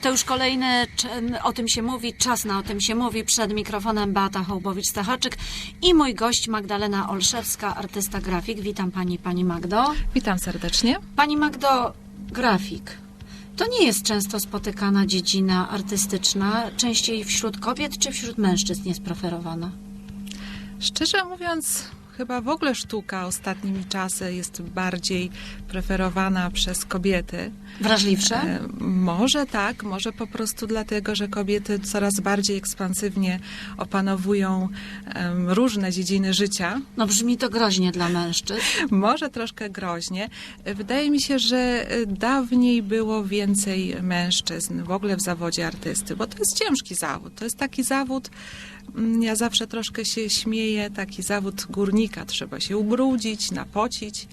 To już kolejny, o tym się mówi, czas na o tym się mówi. Przed mikrofonem Beata Hołbowicz-Stachaczyk i mój gość Magdalena Olszewska, artysta grafik. Witam Pani, Pani Magdo. Witam serdecznie. Pani Magdo, grafik. To nie jest często spotykana dziedzina artystyczna, częściej wśród kobiet czy wśród mężczyzn jest preferowana? Szczerze mówiąc, chyba w ogóle sztuka ostatnimi czasy jest bardziej preferowana przez kobiety. Wrażliwsze? E, Może tak, może po prostu dlatego, że kobiety coraz bardziej ekspansywnie opanowują różne dziedziny życia. No brzmi to groźnie dla mężczyzn. Może troszkę groźnie. Wydaje mi się, że e, dawniej było więcej mężczyzn w ogóle w zawodzie artysty, bo to jest ciężki zawód. To jest taki zawód, mm, ja zawsze troszkę się śmieję, taki zawód górnika. Trzeba się ubrudzić, napocić,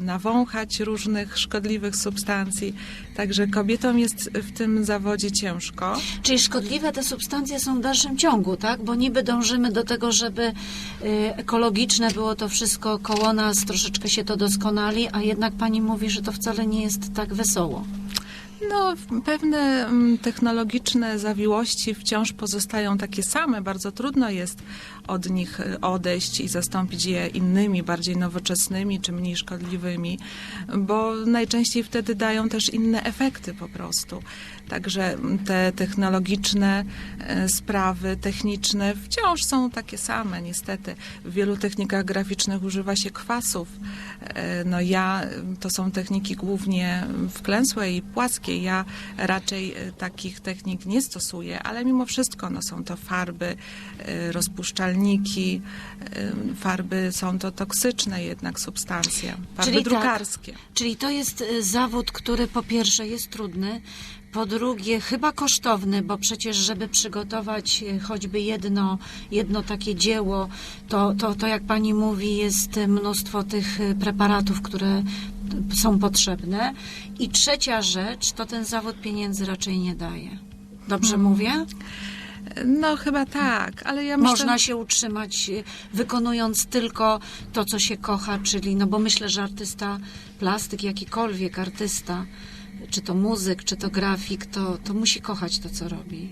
nawąchać różnych szkodliwych substancji. Także kobietom jest w tym zawodzie ciężko. Czyli szkodliwe te substancje są w dalszym ciągu, tak? Bo niby dążymy do tego, żeby y, ekologiczne było to wszystko koło nas, troszeczkę się to doskonali, a jednak pani mówi, że to wcale nie jest tak wesoło. No, pewne mm, technologiczne zawiłości wciąż pozostają takie same. Bardzo trudno jest od nich y, odejść i zastąpić je innymi, bardziej nowoczesnymi czy mniej szkodliwymi, bo najczęściej wtedy dają też inne efekty po prostu. Także te technologiczne e, sprawy, techniczne wciąż są takie same, niestety. W wielu technikach graficznych używa się kwasów. E, No ja, to są techniki głównie wklęsłe i płaskie. Ja raczej e, takich technik nie stosuję, ale mimo wszystko no, są to farby, rozpuszczalniki, farby są to toksyczne jednak substancje, farby Czyli tak. drukarskie. Czyli to jest zawód, który po pierwsze jest trudny, po drugie chyba kosztowny, bo przecież żeby przygotować y, choćby jedno, jedno takie dzieło, to, to, to jak pani mówi, jest mnóstwo tych y, preparatów, które są potrzebne. I trzecia rzecz, to ten zawód pieniędzy raczej nie daje. Dobrze mówię? No chyba tak, ale ja myślę... Można się utrzymać y, wykonując tylko to, co się kocha, czyli, no bo myślę, że artysta plastyk, jakikolwiek artysta, czy to muzyk, czy to grafik, to, to musi kochać to, co robi.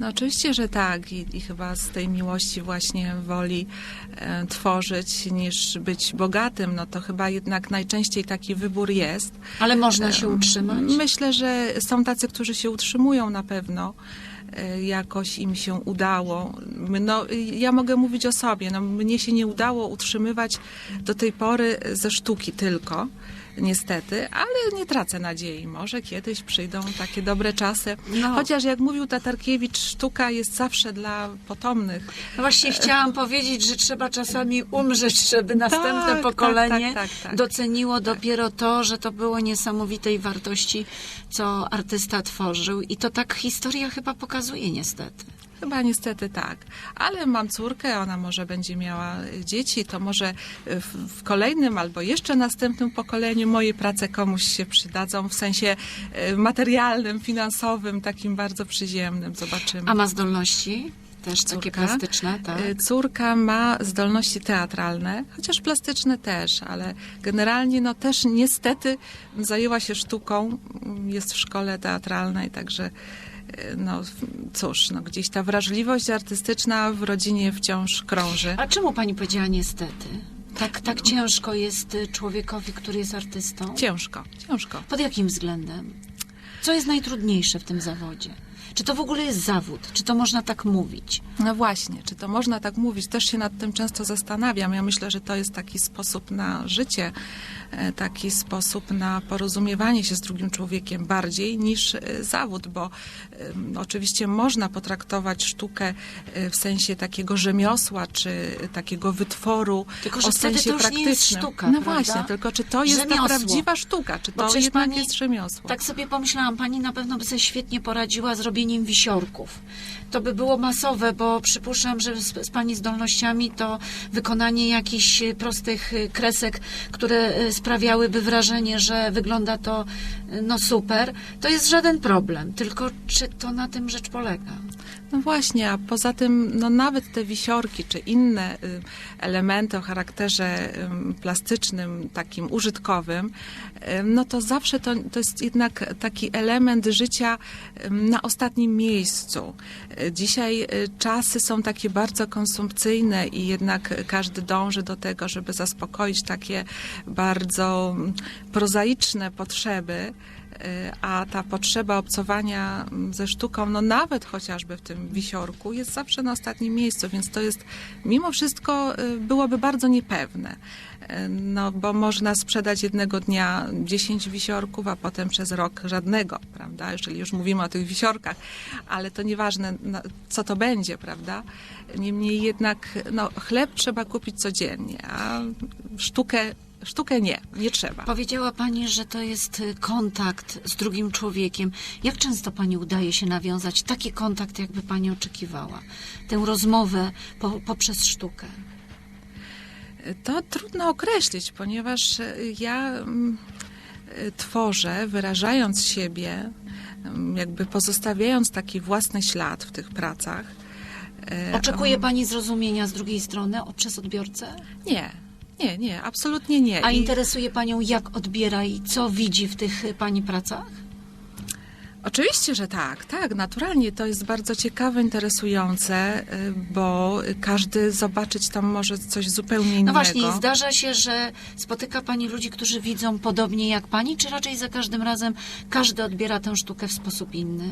No oczywiście, że tak I, i chyba z tej miłości właśnie woli e, tworzyć niż być bogatym, no to chyba jednak najczęściej taki wybór jest. Ale można się utrzymać. Myślę, że są tacy, którzy się utrzymują na pewno. e, Jakoś im się udało. No, ja mogę mówić o sobie. No, mnie się nie udało utrzymywać do tej pory ze sztuki tylko, niestety, ale nie tracę nadziei. Może kiedyś przyjdą takie dobre czasy. No. Chociaż jak mówił Tatarkiewicz, sztuka jest zawsze dla potomnych. No właśnie chciałam powiedzieć, że trzeba czasami umrzeć, żeby następne tak, pokolenie tak, tak, tak. doceniło dopiero to, że to było niesamowitej wartości, co artysta tworzył. I to tak historia chyba pokazuje niestety. Chyba niestety tak. Ale mam córkę, ona może będzie miała dzieci, to może w, w kolejnym albo jeszcze następnym pokoleniu moje prace komuś się przydadzą w sensie e, materialnym, finansowym, takim bardzo przyziemnym. Zobaczymy. A ma zdolności? Też takie Córka? plastyczne, tak? Córka ma zdolności teatralne, chociaż plastyczne też, ale generalnie no też niestety zajęła się sztuką, jest w szkole teatralnej, także no cóż, no gdzieś ta wrażliwość artystyczna w rodzinie wciąż krąży. A czemu pani powiedziała niestety? Tak, tak ciężko jest y, człowiekowi, który jest artystą? Ciężko, ciężko. Pod jakim względem? Co jest najtrudniejsze w tym zawodzie? Czy to w ogóle jest zawód? Czy to można tak mówić? No właśnie, czy to można tak mówić? Też się nad tym często zastanawiam. Ja myślę, że to jest taki sposób na życie, e, taki sposób na porozumiewanie się z drugim człowiekiem bardziej niż e, zawód, bo oczywiście można potraktować sztukę e, w sensie takiego rzemiosła, czy takiego wytworu Tylko, że o sensie to już nie praktycznym. jest sztuka, no prawda? właśnie, tylko czy to jest Rzemiosło. ta prawdziwa sztuka, czy to jednak pani- jest rzemiosło? Tak sobie pomyślałam, pani na pewno by sobie świetnie poradziła z robieniem wisiorków. To by było masowe, bo przypuszczam, że z, z pani zdolnościami to wykonanie jakichś prostych kresek, które y, sprawiałyby wrażenie, że wygląda to y, no super, to jest żaden problem. Tylko czy to na tym rzecz polega? No właśnie, a poza tym, no nawet te wisiorki czy inne y, elementy o charakterze ym, plastycznym, takim użytkowym, ym, no to zawsze to, to jest jednak taki element, życia na ostatnim miejscu. Dzisiaj czasy są takie bardzo konsumpcyjne i jednak każdy dąży do tego, żeby zaspokoić takie bardzo mm, prozaiczne potrzeby. E, A ta potrzeba obcowania mm, ze sztuką, no nawet chociażby w tym wisiorku, jest zawsze na ostatnim miejscu, więc to jest mimo wszystko e, byłoby bardzo niepewne. E, No, bo można sprzedać jednego dnia 10 wisiorków, a potem przez rok żadnego, prawda? Jeżeli już mówimy o tych wisiorkach, ale to nieważne, no, co to będzie, prawda? Niemniej jednak, no, chleb trzeba kupić codziennie, a sztukę, sztukę nie, nie trzeba. Powiedziała Pani, że to jest y, kontakt z drugim człowiekiem. Jak często Pani udaje się nawiązać taki kontakt, jakby Pani oczekiwała? Tę rozmowę po, poprzez sztukę. To trudno określić, ponieważ e, ja mm, e, tworzę, wyrażając siebie, mm, jakby pozostawiając taki własny ślad w tych pracach. Oczekuje Pani zrozumienia z drugiej strony przez odbiorcę? Nie, nie, nie, absolutnie nie. A I interesuje Panią, jak odbiera i co widzi w tych y, Pani pracach? Oczywiście, że tak, tak, naturalnie to jest bardzo ciekawe, interesujące, y, bo każdy zobaczyć tam może coś zupełnie innego. No właśnie, zdarza się, że spotyka Pani ludzi, którzy widzą podobnie jak Pani, czy raczej za każdym razem każdy odbiera tę sztukę w sposób inny?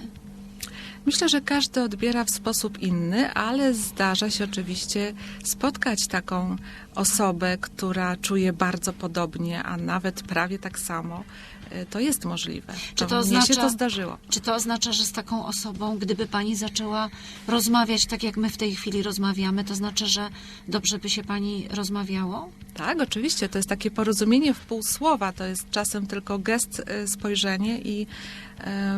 Myślę, że każdy odbiera w sposób inny, ale zdarza się oczywiście spotkać taką osobę, która czuje bardzo podobnie, a nawet prawie tak samo. Y, To jest możliwe. Czy to Mnie się oznacza- to zdarzyło. Czy to oznacza, że z taką osobą, gdyby pani zaczęła rozmawiać tak, jak my w tej chwili rozmawiamy, to znaczy, że dobrze by się pani rozmawiało? Tak, oczywiście. To jest takie porozumienie w pół słowa. To jest czasem tylko gest, y, spojrzenie i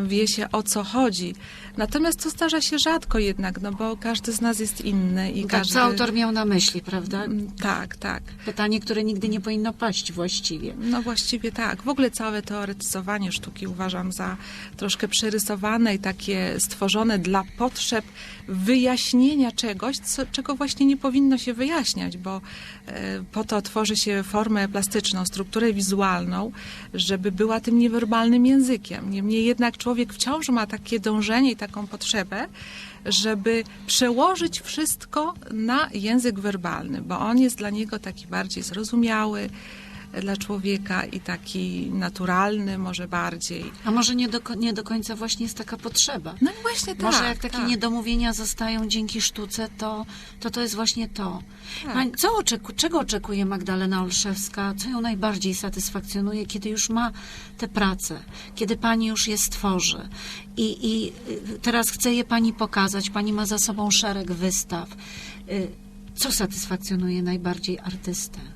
y, wie się o co chodzi. Natomiast to zdarza się rzadko jednak, no bo każdy z nas jest inny i Tak, każdy... co autor miał na myśli, prawda? Mm, Tak, tak. Pytanie, które nigdy nie powinno paść właściwie. No właściwie tak. W ogóle całe teoretyzowanie sztuki uważam za troszkę przerysowane i takie stworzone dla potrzeb wyjaśnienia czegoś, co, czego właśnie nie powinno się wyjaśniać, bo e, po to tworzy się formę plastyczną, strukturę wizualną, żeby była tym niewerbalnym językiem. Niemniej jednak człowiek wciąż ma takie dążenie i taką potrzebę, żeby przełożyć wszystko na język werbalny, bo on jest dla niego taki bardziej zrozumiały dla człowieka i taki naturalny może bardziej. A może nie do, nie do końca właśnie jest taka potrzeba? No właśnie tak. Może jak takie tak. niedomówienia zostają dzięki sztuce, to to, to jest właśnie to. Tak. Co oczeku- czego oczekuje Magdalena Olszewska? Co ją najbardziej satysfakcjonuje, kiedy już ma tę pracę, kiedy pani już je stworzy? I, I y, teraz chce je pani pokazać. Pani ma za sobą szereg wystaw. Y, Co satysfakcjonuje najbardziej artystę?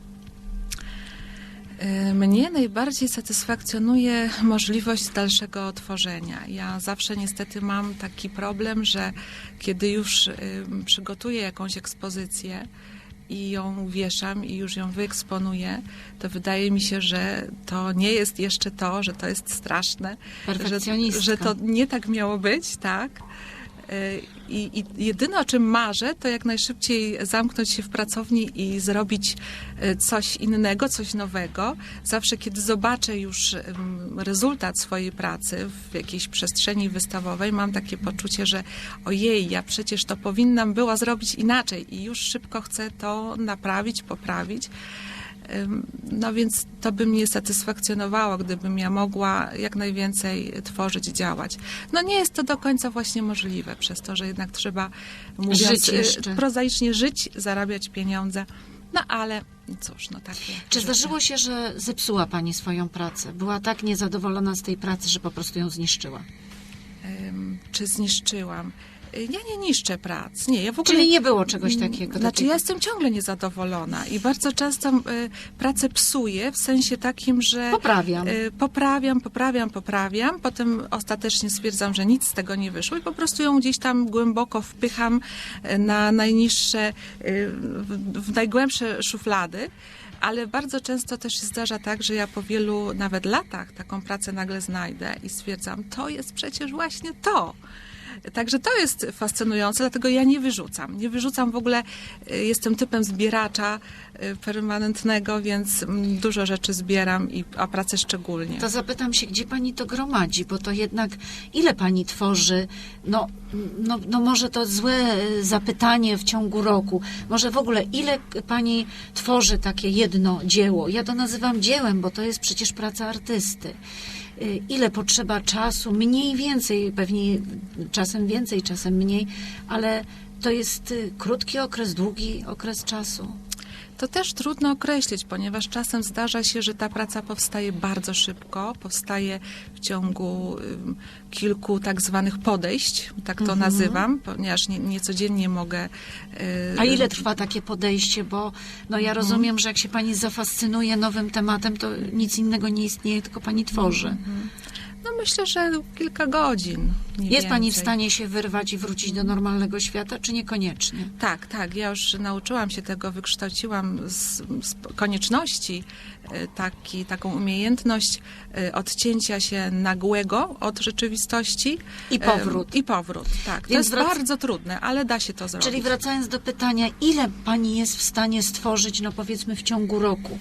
Y, Mnie najbardziej satysfakcjonuje możliwość dalszego tworzenia. Ja zawsze niestety mam taki problem, że kiedy już y, przygotuję jakąś ekspozycję i ją wieszam i już ją wyeksponuję, to wydaje mi się, że to nie jest jeszcze to, że to jest straszne, że, że to nie tak miało być, tak? I, I jedyne, o czym marzę, to jak najszybciej zamknąć się w pracowni i zrobić y, coś innego, coś nowego. Zawsze, kiedy zobaczę już rezultat swojej pracy w jakiejś przestrzeni wystawowej, mam takie poczucie, że ojej, ja przecież to powinnam była zrobić inaczej i już szybko chcę to naprawić, poprawić. No więc to by mnie satysfakcjonowało, gdybym ja mogła jak najwięcej tworzyć, działać. No nie jest to do końca właśnie możliwe, przez to, że jednak trzeba, mówiąc Żyć y, jeszcze. prozaicznie, żyć, zarabiać pieniądze. No ale cóż, no takie. Czy zdarzyło się, że zepsuła pani swoją pracę? Była tak niezadowolona z tej pracy, że po prostu ją zniszczyła? Czy zniszczyłam? Y, Ja nie niszczę prac. Nie, ja w ogóle... Czyli nie było czegoś takiego. Znaczy, takiego. ja jestem ciągle niezadowolona i bardzo często y, pracę psuję w sensie takim, że Poprawiam. y, poprawiam, poprawiam, poprawiam, potem ostatecznie stwierdzam, że nic z tego nie wyszło i po prostu ją gdzieś tam głęboko wpycham y, na najniższe, y, w, w najgłębsze szuflady. Ale bardzo często też się zdarza tak, że ja po wielu nawet latach taką pracę nagle znajdę i stwierdzam, to jest przecież właśnie to. Także to jest fascynujące, dlatego ja nie wyrzucam. Nie wyrzucam w ogóle, y, jestem typem zbieracza y, permanentnego, więc mm, dużo rzeczy zbieram, i, a pracę szczególnie. To zapytam się, gdzie pani to gromadzi, bo to jednak ile pani tworzy? No, no, no może to złe e, zapytanie w ciągu roku. Może w ogóle ile pani tworzy takie jedno dzieło? Ja to nazywam dziełem, bo to jest przecież praca artysty. Y, Ile potrzeba czasu? Mniej więcej, pewnie czasem więcej, czasem mniej, ale to jest y, krótki okres, długi okres czasu. To też trudno określić, ponieważ czasem zdarza się, że ta praca powstaje bardzo szybko, powstaje w ciągu kilku tak zwanych podejść, tak to nazywam, ponieważ nie, nie codziennie mogę. y, A ile trwa takie podejście? Bo no ja rozumiem, że jak się pani zafascynuje nowym tematem, to nic innego nie istnieje, tylko pani tworzy. No myślę, że kilka godzin. Jest pani w więcej. stanie się wyrwać i wrócić do normalnego świata, czy niekoniecznie? Tak, tak. Ja już nauczyłam się tego, wykształciłam z, z konieczności taki, taką umiejętność y, odcięcia się nagłego od rzeczywistości. I powrót. Y, I powrót, tak. To Więc jest wrac- bardzo trudne, ale da się to zrobić. Czyli wracając do pytania, ile pani jest w stanie stworzyć, no powiedzmy w ciągu roku?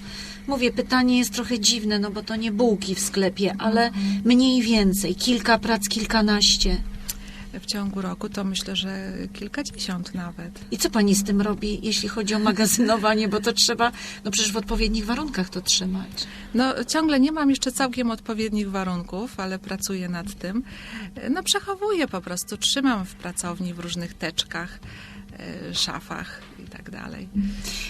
Mówię, pytanie jest trochę dziwne, no bo to nie bułki w sklepie, ale mniej więcej, kilka prac, kilkanaście. W ciągu roku to myślę, że kilkadziesiąt nawet. I co pani z tym robi, jeśli chodzi o magazynowanie, bo to trzeba, no przecież w odpowiednich warunkach to trzymać. No, ciągle nie mam jeszcze całkiem odpowiednich warunków, ale pracuję nad tym. No, przechowuję po prostu, trzymam w pracowni w różnych teczkach, szafach i tak dalej.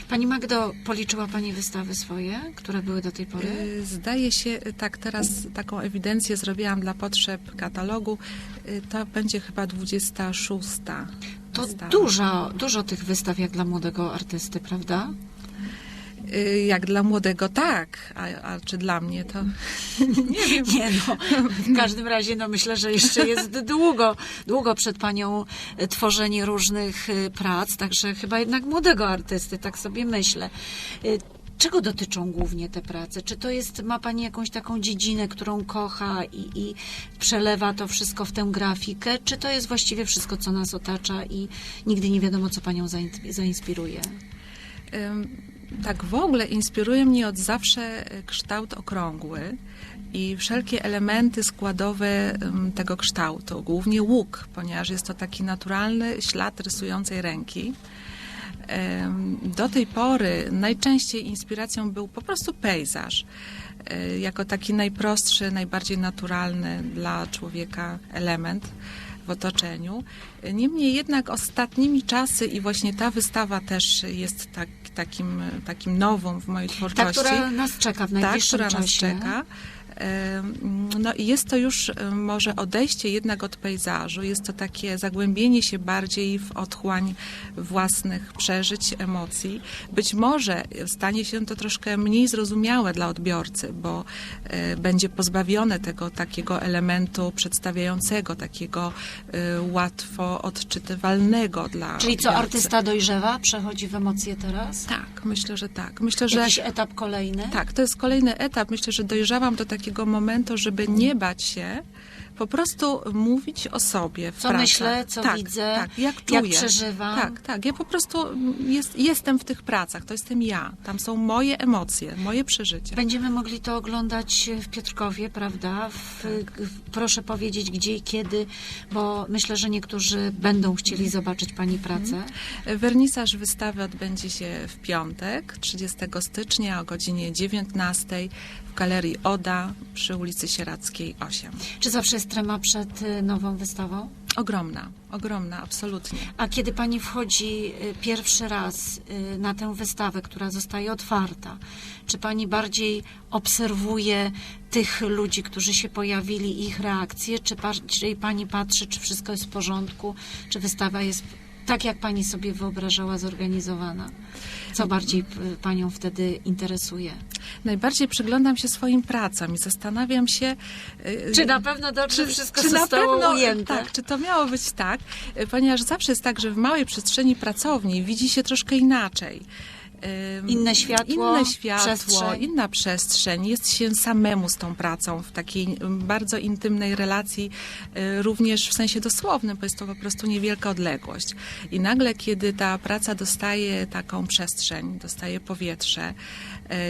Pani Magdo, policzyła Pani wystawy swoje, które były do tej pory? Y, Zdaje się, y, tak teraz taką ewidencję zrobiłam dla potrzeb katalogu. To będzie chyba 26. To wystawa. dużo, dużo tych wystaw jak dla młodego artysty, prawda? Y, Jak dla młodego tak, a, a czy dla mnie to nie wiem. Nie no, w każdym razie no myślę, że jeszcze jest długo, długo przed Panią e, tworzenie różnych e, prac, także chyba jednak młodego artysty, tak sobie myślę. Czego dotyczą głównie te prace? Czy to jest, ma Pani jakąś taką dziedzinę, którą kocha i, i przelewa to wszystko w tę grafikę? Czy to jest właściwie wszystko, co nas otacza i nigdy nie wiadomo, co Panią zain- zainspiruje? Ym, Tak, w ogóle inspiruje mnie od zawsze y, kształt okrągły i wszelkie elementy składowe ym, tego kształtu, głównie łuk, ponieważ jest to taki naturalny ślad rysującej ręki. Do tej pory najczęściej inspiracją był po prostu pejzaż, y, jako taki najprostszy, najbardziej naturalny dla człowieka element w otoczeniu. Niemniej jednak ostatnimi czasy i właśnie ta wystawa też jest tak, takim, takim nową w mojej Ta, twórczości. która nas czeka w Ta, najbliższym która nas czasie. czeka. No i jest to już może odejście jednak od pejzażu, jest to takie zagłębienie się bardziej w otchłań własnych przeżyć, emocji. Być może stanie się to troszkę mniej zrozumiałe dla odbiorcy, bo e, będzie pozbawione tego takiego elementu przedstawiającego, takiego e, łatwo odczytywalnego dla Czyli co, odbiorcy. artysta dojrzewa, przechodzi w emocje teraz? Tak, myślę, że tak. Myślę, że Jakiś etap kolejny? tak, to jest kolejny etap. Myślę, że dojrzałam do takiego momentu, żeby nie bać się, po prostu mówić o sobie w Co pracach. myślę, co tak, widzę, tak, jak jak czuję. przeżywam. Tak, tak. Ja po prostu jest, jestem w tych pracach. To jestem ja. Tam są moje emocje, moje przeżycia. Będziemy mogli to oglądać w Piotrkowie, prawda? W, w, proszę powiedzieć gdzie i kiedy, bo myślę, że niektórzy będą chcieli zobaczyć Pani pracę. Wernisaż wystawy odbędzie się w piątek, 30 stycznia o godzinie 19 w Galerii Oda przy ulicy Sierackiej 8. Czy zawsze jest trema przed y, nową wystawą? Ogromna, ogromna, absolutnie. A kiedy Pani wchodzi y, pierwszy raz y, na tę wystawę, która zostaje otwarta, czy Pani bardziej obserwuje tych ludzi, którzy się pojawili, ich reakcje, czy bardziej Pani patrzy, czy wszystko jest w porządku, czy wystawa jest tak, jak Pani sobie wyobrażała, zorganizowana? Co bardziej p- Panią wtedy interesuje? Najbardziej przyglądam się swoim pracom i zastanawiam się, y, Czy na pewno dobrze wszystko czy na zostało pewno, ujęte? Tak, czy to miało być tak, y, ponieważ zawsze jest tak, że w małej przestrzeni pracowni widzi się troszkę inaczej. Inne światło, inne światło, przestrzeń. inna przestrzeń. Jest się samemu z tą pracą w takiej bardzo intymnej relacji, y, również w sensie dosłownym, bo jest to po prostu niewielka odległość. I nagle, kiedy ta praca dostaje taką przestrzeń, dostaje powietrze,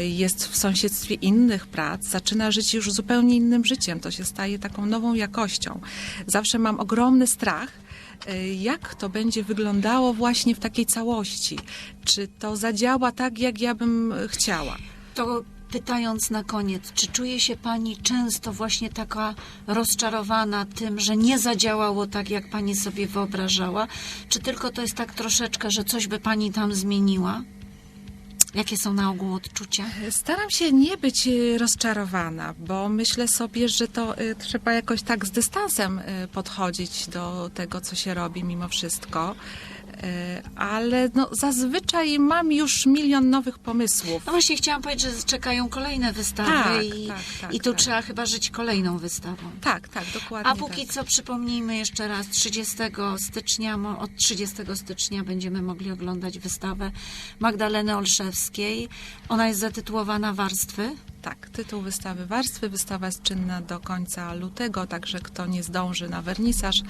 y, jest w sąsiedztwie innych prac, zaczyna żyć już zupełnie innym życiem. To się staje taką nową jakością. Zawsze mam ogromny strach, jak to będzie wyglądało właśnie w takiej całości. Czy to zadziała tak, jak ja bym y, chciała? To pytając na koniec, czy czuje się Pani często właśnie taka rozczarowana tym, że nie zadziałało tak, jak Pani sobie wyobrażała? Czy tylko to jest tak troszeczkę, że coś by Pani tam zmieniła? Jakie są na ogół odczucia? Staram się nie być y, rozczarowana, bo myślę sobie, że to y, trzeba jakoś tak z dystansem podchodzić do tego, co się robi mimo wszystko. Y, Ale no, zazwyczaj mam już milion nowych pomysłów. No właśnie chciałam powiedzieć, że czekają kolejne wystawy Tak, i, tak, tak, i tu tak. trzeba chyba żyć kolejną wystawą. Tak, tak, dokładnie. A póki tak. co przypomnijmy jeszcze raz, 30 stycznia, od 30 stycznia będziemy mogli oglądać wystawę Magdaleny Olszewskiej. Ona jest zatytułowana Warstwy. Tak, tytuł wystawy Warstwy. Wystawa jest czynna do końca lutego, także kto nie zdąży na wernisaż,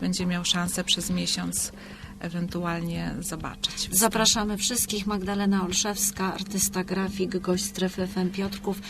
będzie miał szansę przez miesiąc ewentualnie zobaczyć. Zapraszamy wszystkich. Magdalena Olszewska, artysta grafik, gość strefy FM Piotrków.